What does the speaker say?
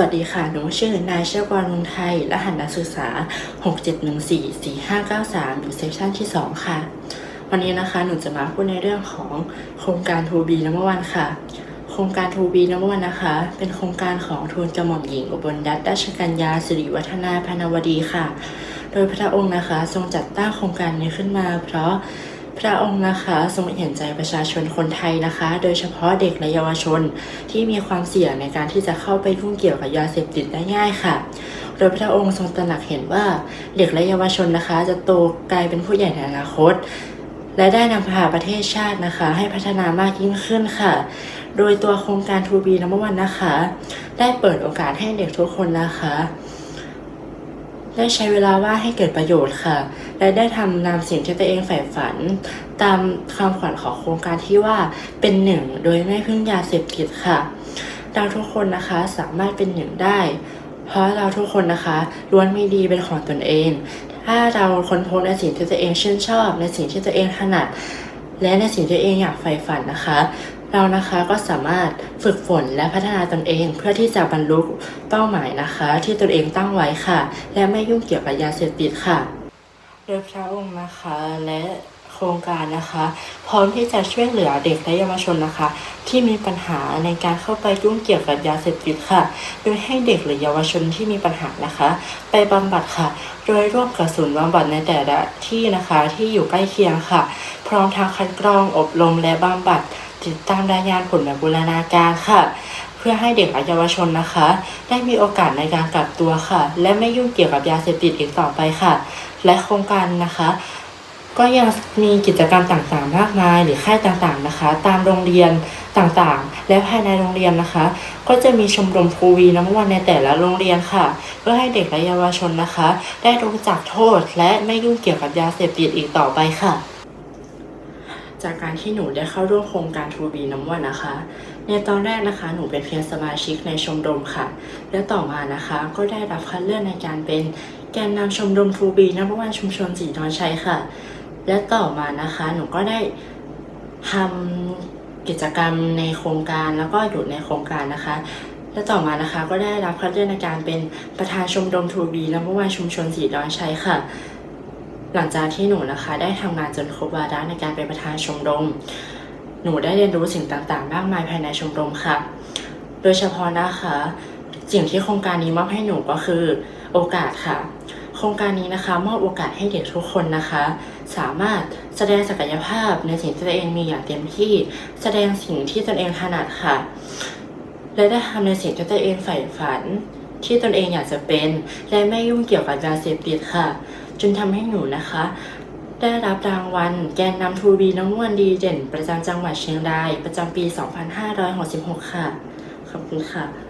วัสดีค่ะ หนูชื่อนายเชื่อกรมุงไทย รหัสนักศึกษา 67144593 อยู่เซสชันที่ 2 ค่ะ วันนี้นะคะ หนูจะมาพูดในเรื่องของโครงการ 2B นัมวันค่ะ โครงการ 2B นัมวันนะคะ เป็นโครงการของทูลกระหม่อมหญิงอุบลรัตนราชกัญญาสิริวัฒนาพนวดีค่ะ โดยพระองค์นะคะ ทรงจัดตั้งโครงการนี้ขึ้นมา เพราะ พระองค์นะคะทรงเห็นใจประชาชนคนไทยนะคะ โดยเฉพาะเด็กและเยาวชนที่มีความเสี่ยงในการที่จะเข้าไปยุ่งเกี่ยวกับยาเสพติดได้ง่ายค่ะ โดยพระองค์ทรงตระหนักเห็นว่าเด็กและเยาวชนนะคะ จะโตกลายเป็นผู้ใหญ่ในอนาคต และได้นำพาประเทศชาตินะคะ ให้พัฒนามากยิ่งขึ้นค่ะ โดยตัวโครงการ 2B นัมวันนะคะ ได้เปิดโอกาสให้เด็กทุกคนนะคะ ได้ใช้เวลาว่างให้เกิดประโยชน์ค่ะ และได้ทำนำสิ่งที่ตัวเองใฝ่ฝัน ตามคำขวัญของโครงการที่ว่าเป็นหนึ่งโดยไม่พึ่งยาเสพติดค่ะเราทุกคนนะคะสามารถเป็นหนึ่งได้ เพราะเราทุกคนนะคะล้วนมีดีเป็นของตนเอง ถ้าเราค้นพบในสิ่งที่ตัวเองชื่นชอบ ในสิ่งที่ตัวเองถนัด และในสิ่งที่ตัวเองอยากใฝ่ฝันนะคะ เรานะคะก็สามารถฝึกฝนและพัฒนาตนเองเพื่อที่จะบรรลุเป้าหมายนะคะ ที่ตนเองตั้งไว้ค่ะ และไม่ยุ่งเกี่ยวกับยาเสพติดค่ะ โดยพระองค์นะคะและ ครงการนะคะ พร้อมที่จะช่วยเหลือเด็กและเยาวชนนะคะ ที่มีปัญหาในการเข้าไปยุ่งเกี่ยวกับยาเสพติดค่ะ โดยให้เด็กหรือเยาวชนที่มีปัญหานะคะ ไปบำบัดค่ะ โดยร่วมกับศูนย์บำบัดในแต่ละที่นะคะที่อยู่ใกล้เคียงค่ะ พร้อมทั้งคัดกรองอบรมและบำบัด ติดตามรายงานผลแบบบูรณาการค่ะเพื่อให้เด็กและเยาวชนนะคะ ได้มีโอกาสในการกลับตัวค่ะ และไม่ยุ่งเกี่ยวกับยาเสพติดอีกต่อไปค่ะ และโครงการนะคะ ก็ยังมีกิจกรรมต่างๆ มากมาย หรือค่ายต่างๆนะคะ ตามโรงเรียนต่างๆ และภายในโรงเรียนนะคะ ก็จะมีชมรมครูวีน้ำวันในแต่ละโรงเรียนค่ะ เพื่อให้เด็กและเยาวชนนะคะ ได้รู้จักโทษและไม่ยุ่งเกี่ยวกับยาเสพติดอีกต่อไปค่ะ จากการที่หนูได้เข้าร่วมโครงการ 2B น้ำวันนะคะ ในตอนแรกนะคะ หนูเป็นเพียงสมาชิกในชมรมค่ะ และต่อมานะคะ ก็ได้รับคัดเลือกในการเป็นแกนนำชมรม 2B น้ำวันชุมชนสีดอนชัยค่ะ และต่อมานะคะหนูก็ได้ทำกิจกรรมในโครงการแล้วก็อยู่ในโครงการนะคะ และต่อมานะคะก็ได้รับคัดเลือกในการเป็นประธานชมรม 2B น้ำวันชุมชนสีดอนชัยค่ะ หลังจากที่หนูนะคะได้ทำงานจนครบวาระในการเป็นประธานชมรม หนูได้เรียนรู้สิ่งต่างๆมากมายภายในชมรมค่ะ โดยเฉพาะนะคะ สิ่งที่โครงการนี้มอบให้หนูก็คือโอกาสค่ะ โครงการนี้นะคะมอบโอกาสให้เด็กทุกคนนะคะ สามารถแสดงศักยภาพในสิ่งที่ตัวเองมีอย่างเต็มที่ แสดงสิ่งที่ตนเองถนัดค่ะ และได้ทำในสิ่งที่ตัวเองใฝ่ฝัน ที่ตนเองอยากจะเป็น และไม่ยุ่งเกี่ยวกับยาเสพติดค่ะ จนทำให้หนูนะคะ ได้รับรางวัล แกนนำทูบีน้องวันดีเด่น ประจำจังหวัดเชียงราย ประจำปี 2566 ค่ะ ขอบคุณค่ะ